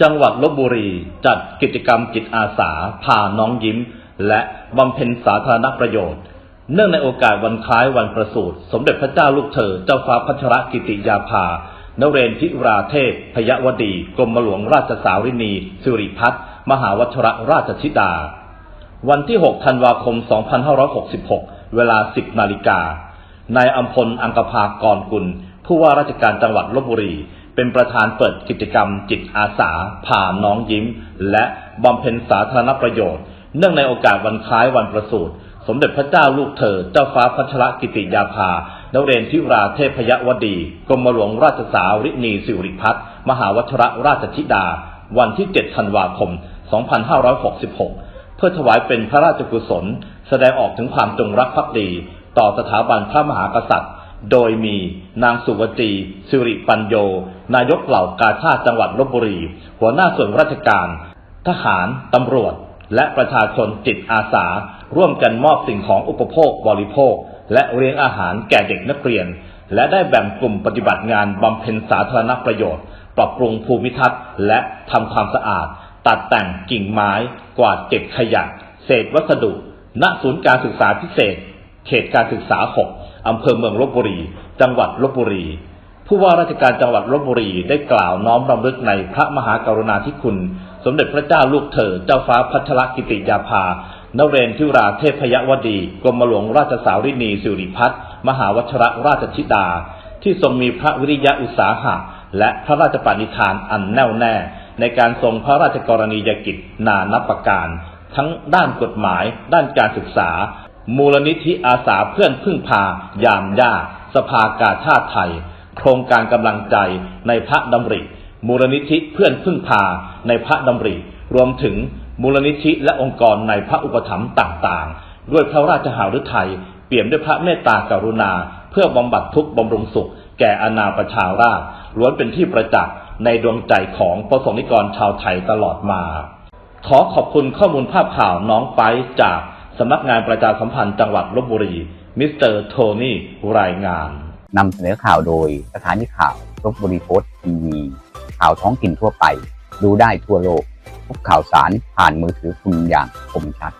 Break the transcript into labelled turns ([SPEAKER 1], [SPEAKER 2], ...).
[SPEAKER 1] จังหวัดลบบุรีจัดกิจกรรมจิตอาสาพาน้องยิ้ม และบำเพ็ญสาธารณประโยชน์ เนื่องในโอกาสวันคล้ายวันประสูติสมเด็จพระเจ้าลูกเธอ เจ้าฟ้าพัชรกิติยาภานเรนทิราเทพ พยวดี กรมหลวงราชสาวรินีสิริพัฒน์มหาวัชรราชธิดา วันที่ 6 ธันวาคม 2566 เวลา 10 นาฬิกานายอัมพล อังกภากรกุล ผู้ว่าราชการจังหวัดลบบุรี เป็นประธานเปิดกิจกรรมจิตอาสาผ่านน้องยิ้ม และบำเพ็ญสาธารณประโยชน์ เนื่องในโอกาสวันคล้ายวันประสูติ สมเด็จพระเจ้าลูกเธอ เจ้าฟ้าพัชรกิติยาภานเรนทิราเทพยวดี กรมหลวงราชสาวินีสิริพัฒน์มหาวัชรราชธิดา วันที่ 7 ธันวาคม 2566 เพื่อถวายเป็นพระราชกุศล แสดงออกถึงความจงรักภักดี ต่อสถาบันพระมหากษัตริย์ โดยมีนางสุวจีสิริปัญโย นายกเหล่ากาชาติจังหวัดลบบุรี หัวหน้าส่วนราชการ ทหาร ตำรวจ และประชาชนจิตอาสา ร่วมกันมอบสิ่งของอุปโภคบริโภค และเลี้ยงอาหารแก่เด็กนักเรียน และได้แบ่งกลุ่มปฏิบัติงานบำเพ็ญสาธารณประโยชน์ ปรับปรุงภูมิทัศน์ และทำความสะอาด ตัดแต่งกิ่งไม้ กวาดเก็บขยะ เศษวัสดุ ณ ศูนย์การศึกษาพิเศษ เขตการศึกษา 6 อำเภอเมืองลบบุรี จังหวัดลบบุรี ผู้ว่าราชการจังหวัดลบบุรีได้กล่าวน้อมรำลึกในพระมหากรุณาธิคุณ สมเด็จพระเจ้าลูกเธอ เจ้าฟ้าพัชรกิติยาภานเรนทิราเทพยวดี กรมหลวงราชสาวรินีสิริพัฒน์มหาวัชรราชธิดา ที่ทรงมีพระวิริยะอุตสาหะ และพระราชปณิธานอันแน่วแน่ ในการทรงพระราชกรณียกิจนานับประการ ทั้งด้านกฎหมาย ด้านการศึกษา มูลนิธิอาสาเพื่อนพึ่งพายามยากสภากาชาติไทย โครงการกำลังใจในพระดำริ มูลนิธิเพื่อนพึ่งพาในพระดำริ รวมถึงมูลนิธิและองค์กรในพระอุปถัมภ์ต่างๆ ด้วยพระราชหฤทัยเปี่ยมด้วยพระเมตตากรุณา เพื่อบำบัดทุกข์บำรุงสุข แก่อาณาประชาราษฎร์ล้วนเป็นที่ประจักษ์ในดวงใจของประสงนิกรชาวไทยตลอดมา ขอขอบคุณข้อมูลภาพข่าวน้องไปจาก สำนักงานประชาสัมพันธ์จังหวัดลบบุรี มิสเตอร์โทนี่รายงาน
[SPEAKER 2] นำเสนอข่าวโดยสถานีข่าวลบบุรีโพสต์ทีวีข่าวท้องถิ่นทั่วไป ดูได้ทั่วโลกทุกข่าวสารผ่านมือถือคุณอย่างคมชัด